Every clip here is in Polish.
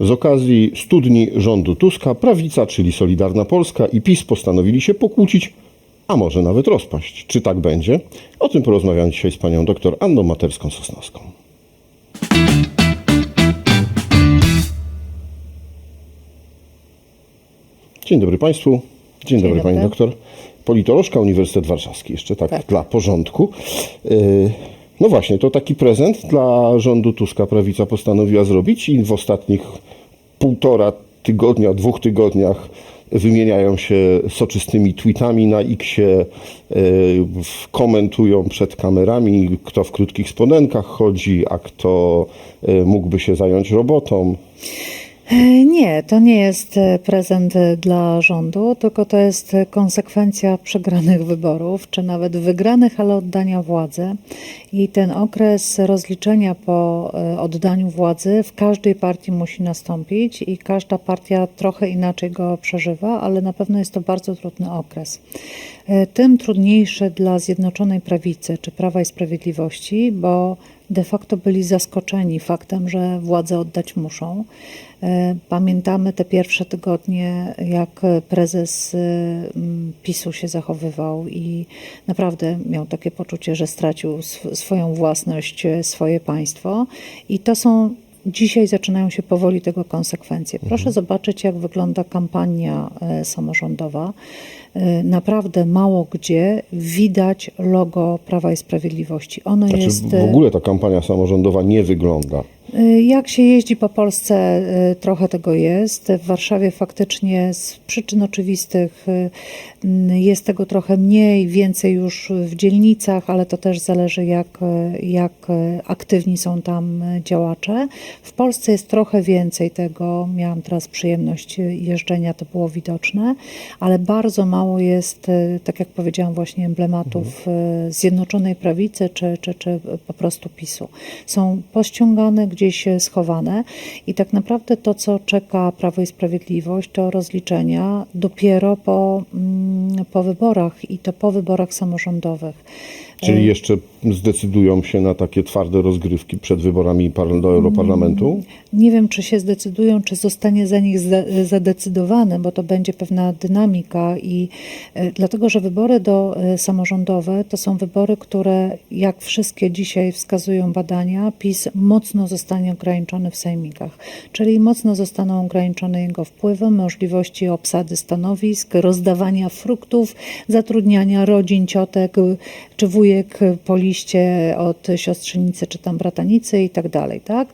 Z okazji studni rządu Tuska prawica, czyli Solidarna Polska i PiS postanowili się pokłócić, a może nawet rozpaść. Czy tak będzie? O tym porozmawiam dzisiaj z panią dr Anną Materską-Sosnowską. Dzień dobry Państwu. Dzień, dobry, Pani dobry. doktor. Politolożka Uniwersytet Warszawski, jeszcze tak, Tak. dla porządku. Yy, No właśnie, to taki prezent dla rządu Tuska prawica postanowiła zrobić i w ostatnich półtora tygodnia, dwóch tygodniach wymieniają się soczystymi tweetami na yy, w- komentują przed kamerami, kto w krótkich spodenkach chodzi, a kto yy, mógłby się zająć robotą. E, Nie, to nie jest e, prezent e, dla rządu, tylko to jest konsekwencja przegranych wyborów, czy nawet wygranych, ale oddania władzy. I ten okres rozliczenia po oddaniu władzy w każdej partii musi nastąpić i każda partia trochę inaczej go przeżywa, ale na pewno jest to bardzo trudny okres. Tym trudniejszy dla Zjednoczonej Prawicy czy Prawa i Sprawiedliwości, bo de facto byli zaskoczeni faktem, że władzę oddać muszą. E, Pamiętamy te pierwsze tygodnie, jak prezes e, PiSu się zachowywał i naprawdę miał takie poczucie, że stracił sw- swoją własność, e, swoje państwo. I to są Dzisiaj zaczynają się powoli tego konsekwencje. Proszę zobaczyć, jak wygląda kampania e, samorządowa. E, Naprawdę mało gdzie widać logo Prawa i Sprawiedliwości. Ono Znaczy jest. w e, ogóle ta kampania samorządowa nie wygląda. Y, Jak się jeździ po Polsce, y, trochę tego jest. W Warszawie faktycznie z przyczyn oczywistych y, mm, jest tego trochę mniej, więcej już w dzielnicach, ale to też zależy, jak, jak aktywni są tam działacze. W Polsce jest trochę więcej tego. Miałam teraz przyjemność jeżdżenia, to było widoczne, ale bardzo mało jest, tak jak powiedziałam, właśnie emblematów y, Zjednoczonej Prawicy czy, czy, czy po prostu PiSu. Są pościągane, gdzieś e, schowane i tak naprawdę to, co czeka Prawo i Sprawiedliwość, to rozliczenia dopiero po, mm, po wyborach i to po wyborach samorządowych. Czyli jeszcze zdecydują się na takie twarde rozgrywki przed wyborami do Europarlamentu? Nie wiem, czy się zdecydują, czy zostanie za nich zadecydowane, bo to będzie pewna dynamika i e, dlatego, że wybory do e, samorządowe to są wybory, które jak wszystkie dzisiaj wskazują badania, PiS mocno zostanie ograniczony w sejmikach, czyli mocno zostaną ograniczone jego wpływy, możliwości obsady stanowisk, rozdawania fruktów, zatrudniania rodzin, ciotek y, czy wujek y, po liście od siostrzenicy czy tam bratanicy i tak dalej, tak?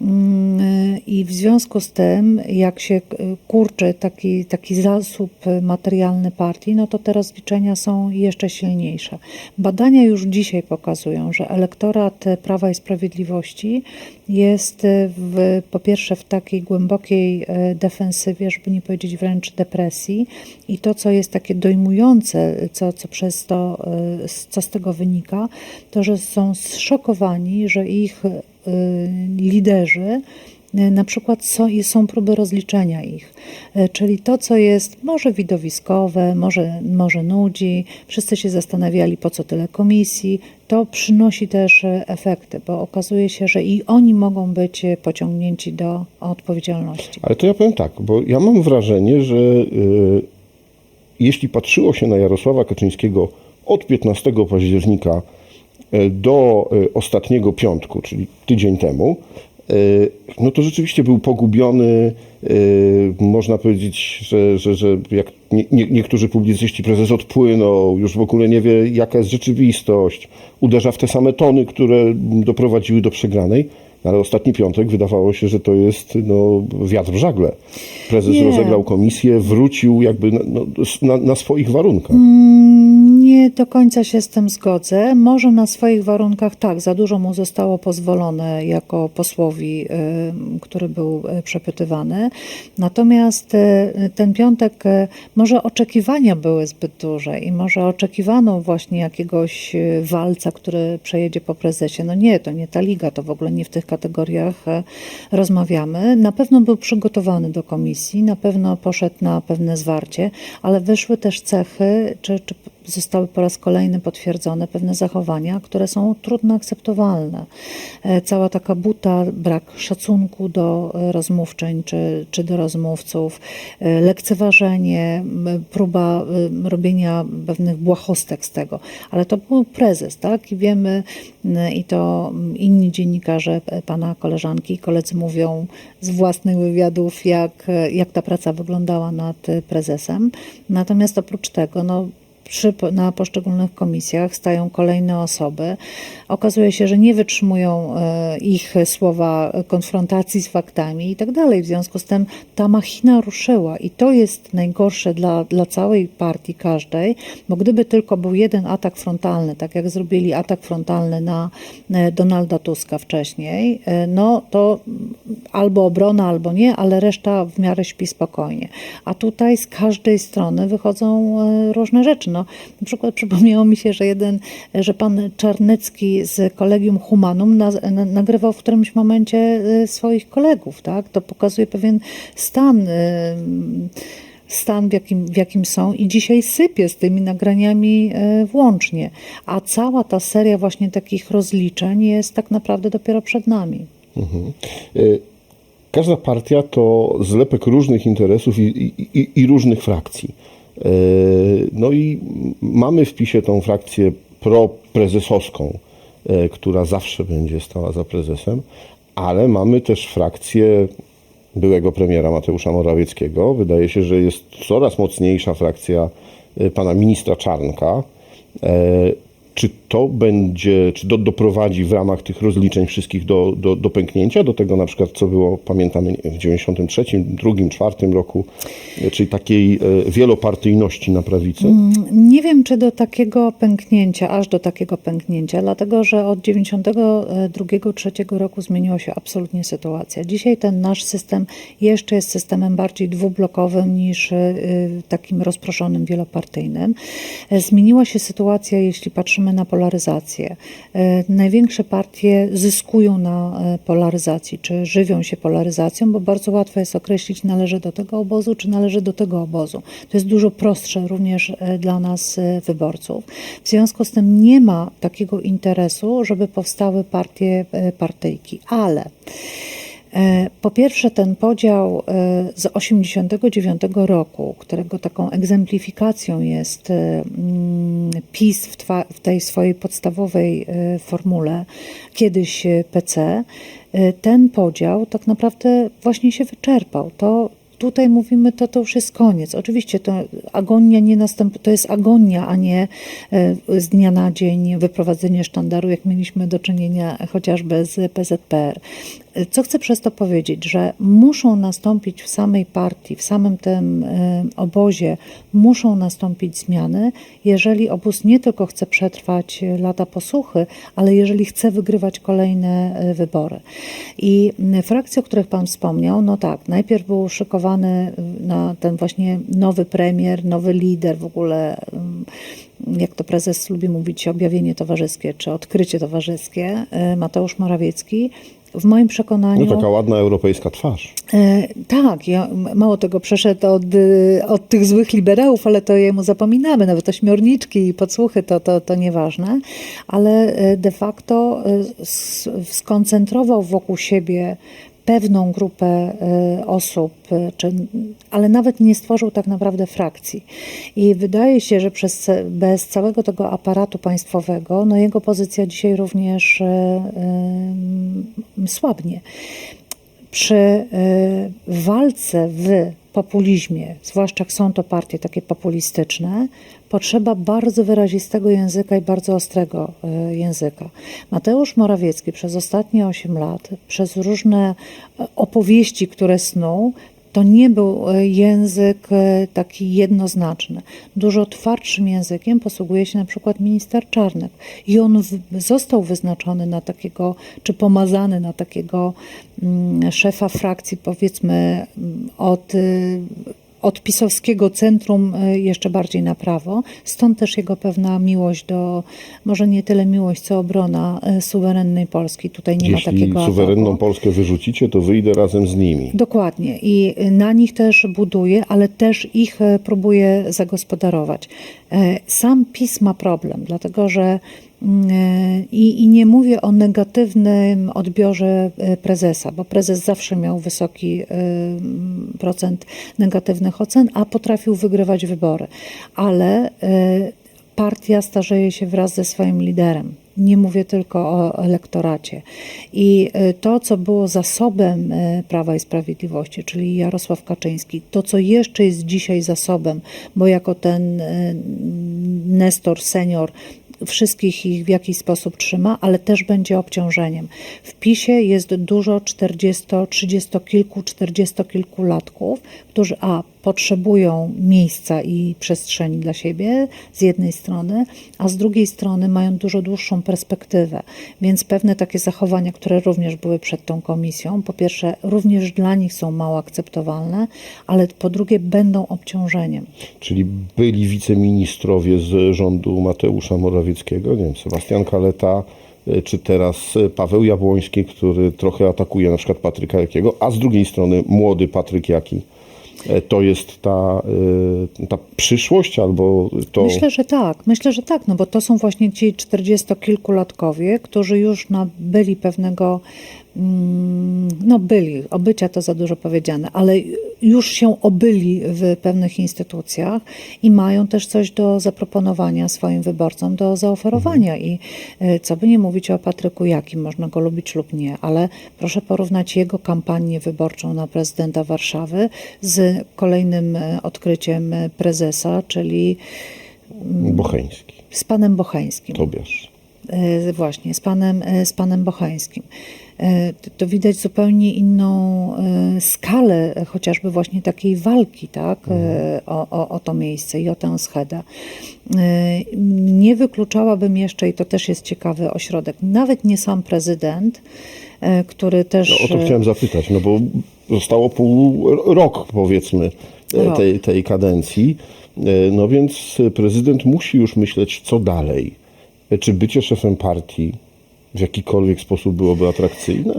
Mm, I w związku z tym, jak się y, kurczy taki, taki zasób materialny partii, no to te rozliczenia są jeszcze silniejsze. Badania już dzisiaj pokazują, że elektorat Prawa i Sprawiedliwości jest w, po pierwsze w takiej głębokiej y, defensywie, żeby nie powiedzieć wręcz depresji i to, co jest takie dojmujące, co, co przez to, y, co z tego wynika, to, że są zszokowani, że ich liderzy y, na przykład są, próby rozliczenia ich, Y, czyli to, co jest może widowiskowe, może, może nudzi, wszyscy się zastanawiali, po co tyle komisji, to przynosi też y, efekty, bo okazuje się, że i oni mogą być y, pociągnięci do odpowiedzialności. Ale to ja powiem tak, bo ja mam wrażenie, że y, jeśli patrzyło się na Jarosława Kaczyńskiego od 15 października y, do y, ostatniego piątku, czyli tydzień temu, y, no to rzeczywiście był pogubiony. Można powiedzieć, że, że, że jak nie, nie, niektórzy publicyści prezes odpłynął, już w ogóle nie wie, jaka jest rzeczywistość, uderza w te same tony, które doprowadziły do przegranej. No, Ale ostatni piątek wydawało się, że to jest no, wiatr w żagle. Prezes rozegrał komisję, wrócił jakby na, no, na, na swoich warunkach. Nie do końca się z tym zgodzę. Może na swoich warunkach tak, za dużo mu zostało pozwolone jako posłowi, y, który był y, przepytywany. Natomiast y, ten piątek, może oczekiwania były zbyt duże i może oczekiwano właśnie jakiegoś walca, który przejedzie po prezesie. No nie, to nie ta liga, to w ogóle nie w tych kategoriach rozmawiamy. Na pewno był przygotowany do komisji, na pewno poszedł na pewne zwarcie, ale wyszły też cechy, czy, czy zostały po raz kolejny potwierdzone pewne zachowania, które są trudno akceptowalne. E, Cała taka buta, brak szacunku do e, rozmówczyń czy, czy do rozmówców, e, lekceważenie, próba robienia pewnych błahostek z tego. Ale to był prezes, tak? I wiemy, i to inni dziennikarze, pana koleżanki i koledzy mówią z własnych wywiadów, jak, jak ta praca wyglądała nad prezesem. Natomiast oprócz tego, no, przy, na poszczególnych komisjach stają kolejne osoby. Okazuje się, że nie wytrzymują e, ich słowa konfrontacji z faktami i tak dalej. W związku z tym ta machina ruszyła i to jest najgorsze dla, dla całej partii każdej, bo gdyby tylko był jeden atak frontalny, tak jak zrobili atak frontalny na e, Donalda Tuska wcześniej, e, no to albo obrona, albo nie, ale reszta w miarę śpi spokojnie. A tutaj z każdej strony wychodzą różne rzeczy. No, na przykład przypomniało mi się, że jeden, że pan Czarnecki z Kolegium Humanum na, na, nagrywał w którymś momencie e, swoich kolegów, tak? To pokazuje pewien stan e, stan, w jakim, w jakim są i dzisiaj sypie z tymi nagraniami e, włącznie. A cała ta seria właśnie takich rozliczeń jest tak naprawdę dopiero przed nami. Y, Każda partia to zlepek różnych interesów i, i- i różnych frakcji. Y, No i mamy w PiSie tą frakcję proprezesowską, y, która zawsze będzie stała za prezesem, ale mamy też frakcję byłego premiera Mateusza Morawieckiego. Wydaje się, że jest coraz mocniejsza frakcja y, pana ministra Czarnka. E, Czy to będzie, czy do, doprowadzi w ramach tych rozliczeń wszystkich do, do, do pęknięcia, do tego na przykład, co było, pamiętamy, w 93, 2, 4 roku, e, czyli takiej e, wielopartyjności na prawicy? Nie wiem, czy do takiego pęknięcia, aż do takiego pęknięcia, dlatego że od 92-3 roku zmieniła się absolutnie sytuacja. Dzisiaj ten nasz system jeszcze jest systemem bardziej dwublokowym niż y, takim rozproszonym, wielopartyjnym. E, Zmieniła się sytuacja, jeśli patrzymy na polaryzację. E, Największe partie zyskują na e, polaryzacji, czy żywią się polaryzacją, bo bardzo łatwo jest określić, należy do tego obozu, czy należy do tego obozu. To jest dużo prostsze również e, dla nas wyborców. W związku z tym nie ma takiego interesu, żeby powstały partie, partyjki, ale Po pierwsze, ten podział e, z 89 roku, którego taką egzemplifikacją jest e, mm, PiS w, w tej swojej podstawowej e, formule, kiedyś e, PC, e, ten podział tak naprawdę właśnie się wyczerpał. To Tutaj mówimy, to to już jest koniec. Oczywiście to agonia nie następuje, to jest agonia, a nie e, z dnia na dzień wyprowadzenie sztandaru, jak mieliśmy do czynienia chociażby z PZPR. Co chcę przez to powiedzieć, że muszą nastąpić w samej partii, w samym tym e, obozie, muszą nastąpić zmiany, jeżeli obóz nie tylko chce przetrwać e, lata posłuchy, ale jeżeli chce wygrywać kolejne e, wybory. I frakcje, o których Pan wspomniał, no tak, najpierw był szykowany na ten właśnie nowy premier, nowy lider, w ogóle jak to prezes lubi mówić, objawienie towarzyskie czy odkrycie towarzyskie, Mateusz Morawiecki. W moim przekonaniu. No taka ładna europejska twarz. E, tak, ja, mało tego przeszedł od, y, od tych złych liberałów, ale to jemu zapominamy, nawet ośmiorniczki i podsłuchy to, to, to nieważne, ale e, de facto e, skoncentrował wokół siebie pewną grupę e, osób, e, czy, ale nawet nie stworzył tak naprawdę frakcji. I wydaje się, że przez, bez całego tego aparatu państwowego, no jego pozycja dzisiaj również e, słabnie przy y, walce w populizmie, zwłaszcza są to partie takie populistyczne, potrzeba bardzo wyrazistego języka i bardzo ostrego y, języka. Mateusz Morawiecki przez ostatnie 8 lat, przez różne e, opowieści, które snuł, to nie był e, język e, taki jednoznaczny. Dużo twardszym językiem posługuje się na przykład minister Czarnek i on w, został wyznaczony na takiego, czy pomazany na takiego mm, szefa frakcji, powiedzmy mm, od y, od pisowskiego centrum e, jeszcze bardziej na prawo. Stąd też jego pewna miłość do, może nie tyle miłość, co obrona e, suwerennej Polski. Tutaj nie ma Jeśli takiego suwerenną ataku. Polskę wyrzucicie, to wyjdę razem z nimi. Dokładnie. I na nich też buduje, ale też ich e, próbuje zagospodarować. E, Sam PiS ma problem, dlatego że e, i, i nie mówię o negatywnym odbiorze e, prezesa, bo prezes zawsze miał wysoki e, procent negatywnych ocen, a potrafił wygrywać wybory. Ale e, partia starzeje się wraz ze swoim liderem. Nie mówię tylko o elektoracie. I to, co było zasobem Prawa i Sprawiedliwości, czyli Jarosław Kaczyński, to, co jeszcze jest dzisiaj zasobem, bo jako ten Nestor senior wszystkich ich w jakiś sposób trzyma, ale też będzie obciążeniem. W PiSie jest dużo 40, 30 kilku, 40 kilku latków, którzy a potrzebują miejsca i przestrzeni dla siebie z jednej strony, a z drugiej strony mają dużo dłuższą perspektywę. Więc pewne takie zachowania, które również były przed tą komisją, po pierwsze również dla nich są mało akceptowalne, ale po drugie będą obciążeniem. Czyli byli wiceministrowie z rządu Mateusza Morawieckiego, nie wiem, Sebastian Kaleta, e, czy teraz Paweł Jabłoński, który trochę atakuje na przykład Patryka Jakiego, a z drugiej strony młody Patryk Jaki. E, To jest ta, e, ta przyszłość albo to... Myślę, że tak. Myślę, że tak, no bo to są właśnie ci czterdziestokilkulatkowie, którzy już nabyli pewnego, no byli, obycia to za dużo powiedziane, ale już się obyli w pewnych instytucjach i mają też coś do zaproponowania swoim wyborcom, do zaoferowania. I e, co by nie mówić o Patryku Jakim, można go lubić lub nie, ale proszę porównać jego kampanię wyborczą na prezydenta Warszawy z kolejnym e, odkryciem prezesa, czyli Bocheński, z panem Bocheńskim. Tobiasz. E, Właśnie, z panem, z panem Bocheńskim. E, to- widać zupełnie inną e, skalę chociażby właśnie takiej walki tak, e, o, o, o to miejsce i o tę schedę. Nie wykluczałabym jeszcze, i to też jest ciekawy ośrodek, nawet nie sam prezydent, który też... No, o to chciałem zapytać, no bo zostało pół rok powiedzmy Rok. tej, tej kadencji, no więc prezydent musi już myśleć, co dalej. Czy bycie szefem partii w jakikolwiek sposób byłoby atrakcyjne?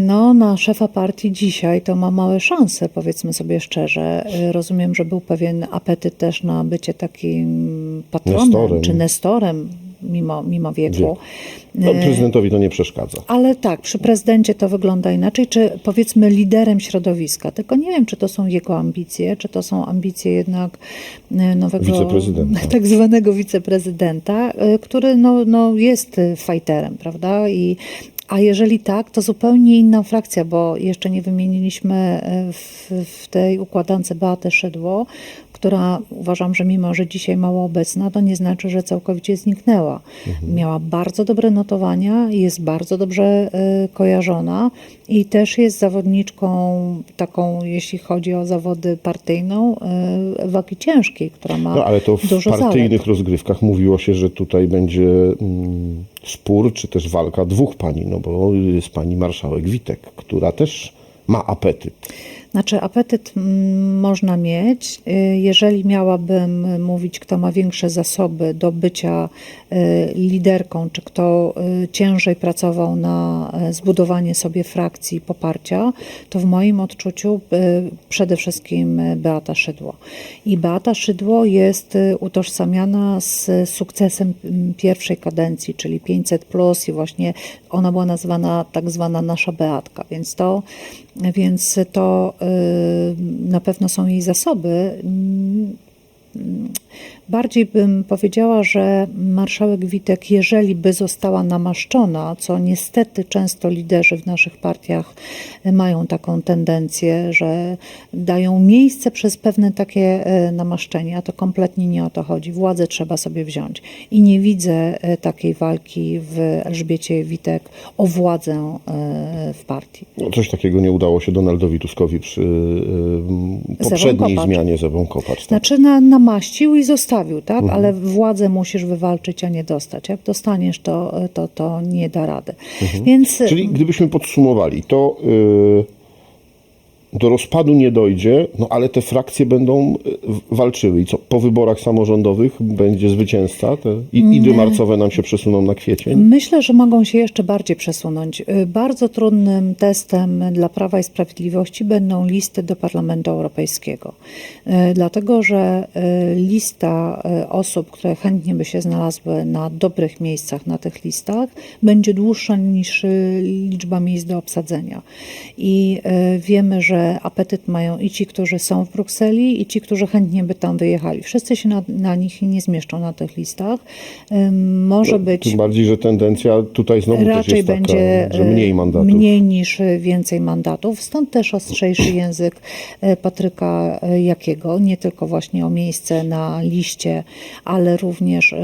No, na szefa partii dzisiaj to ma małe szanse, powiedzmy sobie szczerze. Y, Rozumiem, że był pewien apetyt też na bycie takim patronem Nestorem. czy nestorem mimo, mimo wieku. No, prezydentowi to nie przeszkadza. Ale tak, przy prezydencie to wygląda inaczej, czy powiedzmy liderem środowiska. Tylko nie wiem, czy to są jego ambicje, czy to są ambicje jednak e, nowego Wiceprezydenta. tak zwanego wiceprezydenta, e, który no, no jest e, fajterem, prawda? I a jeżeli tak, to zupełnie inna frakcja, bo jeszcze nie wymieniliśmy w, w tej układance Beatę Szydło, która uważam, że mimo, że dzisiaj mało obecna, to nie znaczy, że całkowicie zniknęła. Miała bardzo dobre notowania, jest bardzo dobrze e, kojarzona i też jest zawodniczką taką, jeśli chodzi o zawody partyjną, e, wagi ciężkiej, która ma No ale to w dużo partyjnych zalet. rozgrywkach mówiło się, że tutaj będzie mm, spór, czy też walka dwóch pani, no bo jest pani marszałek Witek, która też ma apetyt. Znaczy, apetyt mm, można mieć. Y, Jeżeli miałabym mówić, kto ma większe zasoby do bycia y, liderką, czy kto y, ciężej pracował na zbudowanie sobie frakcji poparcia, to w moim odczuciu przede wszystkim Beata Szydło. I Beata Szydło jest utożsamiana z sukcesem mm, pierwszej kadencji, czyli 500 plus i właśnie ona była nazwana tak zwana nasza Beatka, więc to, więc to na pewno są jej zasoby. Bardziej bym powiedziała, że marszałek Witek, jeżeli by została namaszczona, co niestety często liderzy w naszych partiach mają taką tendencję, że dają miejsce przez pewne takie e, namaszczenie, a to kompletnie nie o to chodzi. Władzę trzeba sobie wziąć. I nie widzę e, takiej walki w Elżbiecie Witek o władzę e, w partii. No, coś takiego nie udało się Donaldowi Tuskowi przy poprzedniej zmianie z Ewą Kopacz. Tak? Znaczy na, namaścił i zostawił, tak? Ale władzę musisz wywalczyć, a nie dostać. Jak dostaniesz, to, to, to nie da rady. Więc Czyli gdybyśmy podsumowali, to y, do rozpadu nie dojdzie, no ale te frakcje będą e, walczyły. I co, po wyborach samorządowych będzie zwycięzca? Te i- idy marcowe nam się przesuną na kwiecień? Myślę, że mogą się jeszcze bardziej przesunąć. Y, Bardzo trudnym testem dla Prawa i Sprawiedliwości będą listy do Parlamentu Europejskiego. Y, Dlatego, że lista osób, które chętnie by się znalazły na dobrych miejscach na tych listach, będzie dłuższa niż liczba miejsc do obsadzenia. I wiemy, że apetyt mają i ci, którzy są w Brukseli, i ci, którzy chętnie by tam wyjechali. Wszyscy się na, na nich nie zmieszczą na tych listach. Y, Może być. Tym bardziej, że tendencja tutaj znowu też Raczej jest taka, będzie że mniej e, mandatów. mniej niż więcej mandatów. Stąd też ostrzejszy język e, Patryka e, Jakiego, nie tylko właśnie o miejsce na liście, ale również,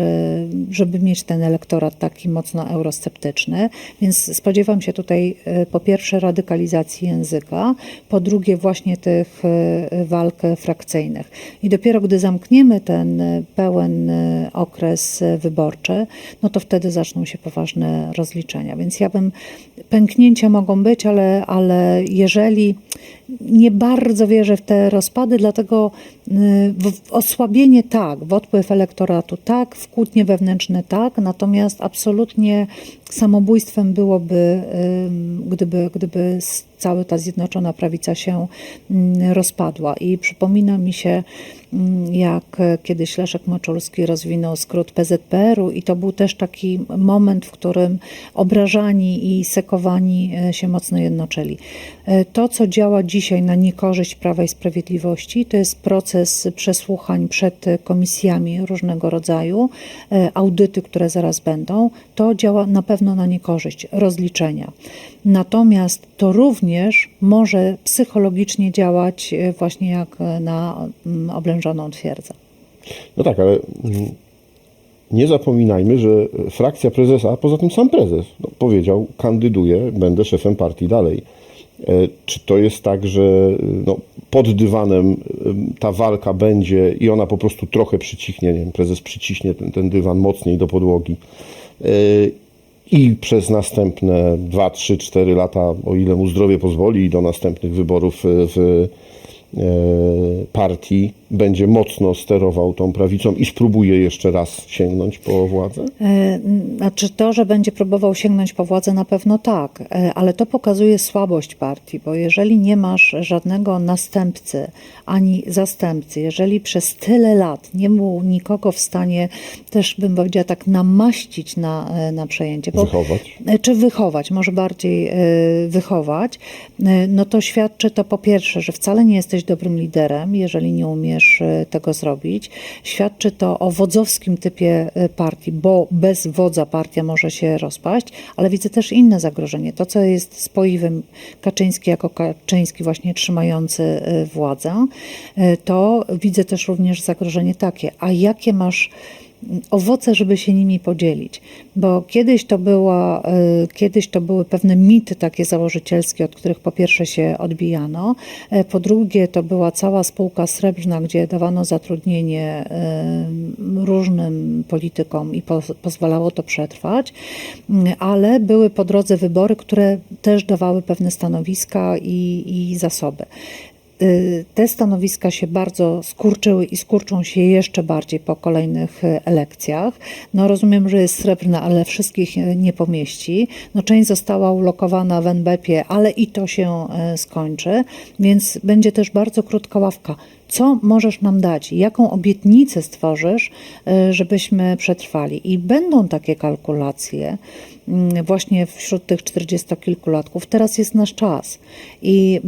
żeby mieć ten elektorat taki mocno eurosceptyczny. Więc spodziewam się tutaj po pierwsze radykalizacji języka, po drugie właśnie tych e, walk frakcyjnych. I dopiero gdy zamkniemy ten e, pełen e, okres wyborczy, no to wtedy zaczną się poważne rozliczenia. Więc ja bym, pęknięcia mogą być, ale, ale jeżeli nie bardzo wierzę w te rozpady, dlatego w osłabienie tak, w odpływ elektoratu tak, w kłótnie wewnętrzne tak, natomiast absolutnie samobójstwem byłoby, gdyby, gdyby cała ta zjednoczona prawica się mm, rozpadła. I przypomina mi się, jak e, kiedyś Leszek Moczulski rozwinął skrót PZPR-u i to był też taki moment, w którym obrażani i sekowani e, się mocno jednoczyli. E, To, co działa dzisiaj na niekorzyść Prawa i Sprawiedliwości, to jest proces przesłuchań przed komisjami różnego rodzaju, audyty, które zaraz będą. To działa na pewno na niekorzyść rozliczenia. Natomiast to również może psychologicznie działać właśnie jak na mm, oblężoną twierdzę. No tak, ale mm, nie zapominajmy, że frakcja prezesa, a poza tym sam prezes no, powiedział, kandyduję, będę szefem partii dalej. E, Czy to jest tak, że y, no, pod dywanem ta walka będzie i ona po prostu trochę przycichnie, nie wiem, prezes przyciśnie ten, ten dywan mocniej do podłogi e, i przez następne 2, 3, 4 lata, o ile mu zdrowie pozwoli, do następnych wyborów w e, partii będzie mocno sterował tą prawicą i spróbuje jeszcze raz sięgnąć po władzę? E, Znaczy to, że będzie próbował sięgnąć po władzę, na pewno tak, e, ale to pokazuje słabość partii, bo jeżeli nie masz żadnego następcy ani zastępcy, jeżeli przez tyle lat nie był nikogo w stanie, też bym powiedziała tak, namaścić na, e, na przejęcie. Bo, Wychować? Czy wychować, może bardziej wychować, no to świadczy to po pierwsze, że wcale nie jesteś dobrym liderem, jeżeli nie umiesz e, tego zrobić. Świadczy to o wodzowskim typie e, partii, bo bez wodza partia może się rozpaść, ale widzę też inne zagrożenie. To, co jest spoiwem Kaczyński jako Kaczyński właśnie trzymający e, władzę, to widzę też również zagrożenie takie. A jakie masz owoce, żeby się nimi podzielić. Bo kiedyś to, była, y, kiedyś to były pewne mity takie założycielskie, od których po pierwsze się odbijano, e, po drugie to była cała spółka srebrna, gdzie dawano zatrudnienie y, różnym politykom i po, pozwalało to przetrwać, Mm, ale były po drodze wybory, które też dawały pewne stanowiska i, i zasoby. Y, Te stanowiska się bardzo skurczyły i skurczą się jeszcze bardziej po kolejnych y, elekcjach. No rozumiem, że jest srebrna, ale wszystkich y, nie pomieści. No część została ulokowana w NBP, ale i to się skończy, więc będzie też bardzo krótka ławka. Co możesz nam dać? Jaką obietnicę stworzysz, y, żebyśmy przetrwali? I będą takie kalkulacje mm, właśnie wśród tych czterdziestokilkulatków. Teraz jest nasz czas. I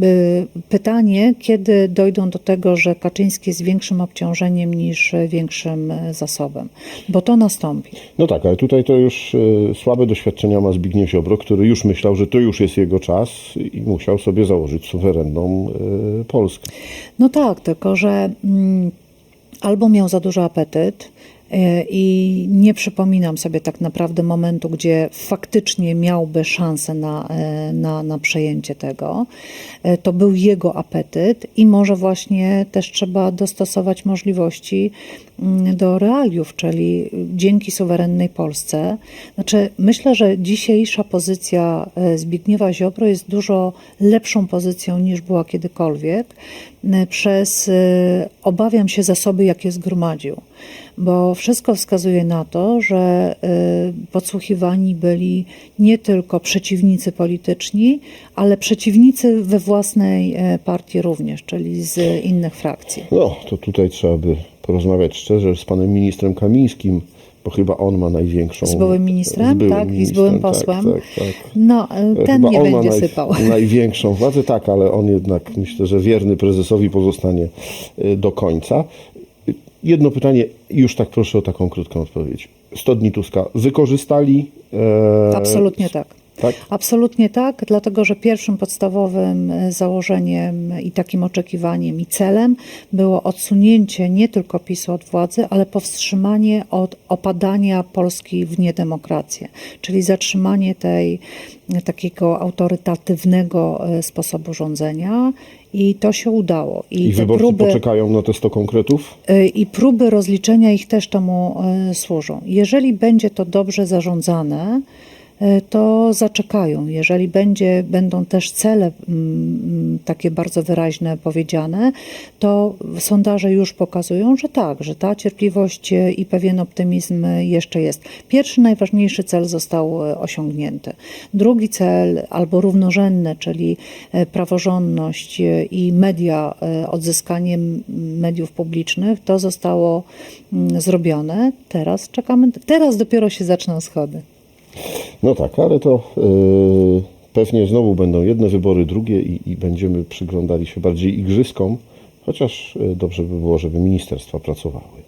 y, pytanie, kiedy dojdą do tego, że Kaczyński jest większym obciążeniem niż y, większym zasobem, bo to nastąpi. No tak, ale tutaj to już słabe doświadczenia ma Zbigniew Ziobro, który już myślał, że to już jest jego czas i musiał sobie założyć suwerenną Polskę. No tak, tylko że mm, albo miał za duży apetyt y, i nie przypominam sobie tak naprawdę momentu, gdzie faktycznie miałby szansę na, y, na, na przejęcie tego. Y, To był jego apetyt i może właśnie też trzeba dostosować możliwości do realiów, czyli dzięki suwerennej Polsce. Znaczy, myślę, że dzisiejsza pozycja e, Zbigniewa Ziobro jest dużo lepszą pozycją niż była kiedykolwiek e, przez, e, obawiam się, zasoby, jakie zgromadził. Bo wszystko wskazuje na to, że podsłuchiwani byli nie tylko przeciwnicy polityczni, ale przeciwnicy we własnej partii również, czyli z innych frakcji. No, to tutaj trzeba by porozmawiać szczerze z panem ministrem Kamińskim, bo chyba on ma największą... Z byłym ministrem, z byłym tak, i z ministrem, byłym tak, posłem. Tak, tak. No, y, ten Chyba nie on ma będzie naj, sypał. największą władzę, tak, ale on jednak myślę, że wierny prezesowi pozostanie y, do końca. Jedno pytanie, już tak proszę o taką krótką odpowiedź. 100 dni Tuska wykorzystali? E, Absolutnie tak. Tak? Absolutnie tak, dlatego że pierwszym podstawowym e, założeniem i takim oczekiwaniem i celem było odsunięcie nie tylko PiSu od władzy, ale powstrzymanie od opadania Polski w niedemokrację, czyli zatrzymanie tej e, takiego autorytatywnego e, sposobu rządzenia i to się udało. I te wyborcy próby- poczekają na te 100 konkretów? I próby rozliczenia ich też temu służą. Jeżeli będzie to dobrze zarządzane, to zaczekają. Jeżeli będzie, będą też cele mm, takie bardzo wyraźne powiedziane, to sondaże już pokazują, że tak, że ta cierpliwość y, i pewien optymizm y, jeszcze jest. Pierwszy, najważniejszy cel został osiągnięty. Drugi cel, albo równorzędny, czyli praworządność i media, odzyskanie mediów publicznych, to zostało mm, zrobione. Teraz czekamy, teraz dopiero się zaczną schody. No tak, ale to y, pewnie znowu będą jedne wybory, drugie i, i będziemy przyglądali się bardziej igrzyskom, chociaż y, dobrze by było, żeby ministerstwa pracowały.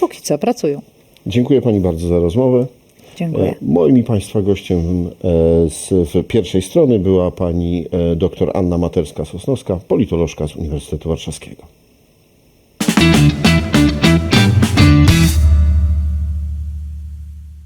Póki co pracują. Dziękuję Pani bardzo za rozmowę. Dziękuję. E, Moim i Państwa gościem e, z pierwszej strony była Pani e, dr Anna Materska-Sosnowska, politolożka z Uniwersytetu Warszawskiego.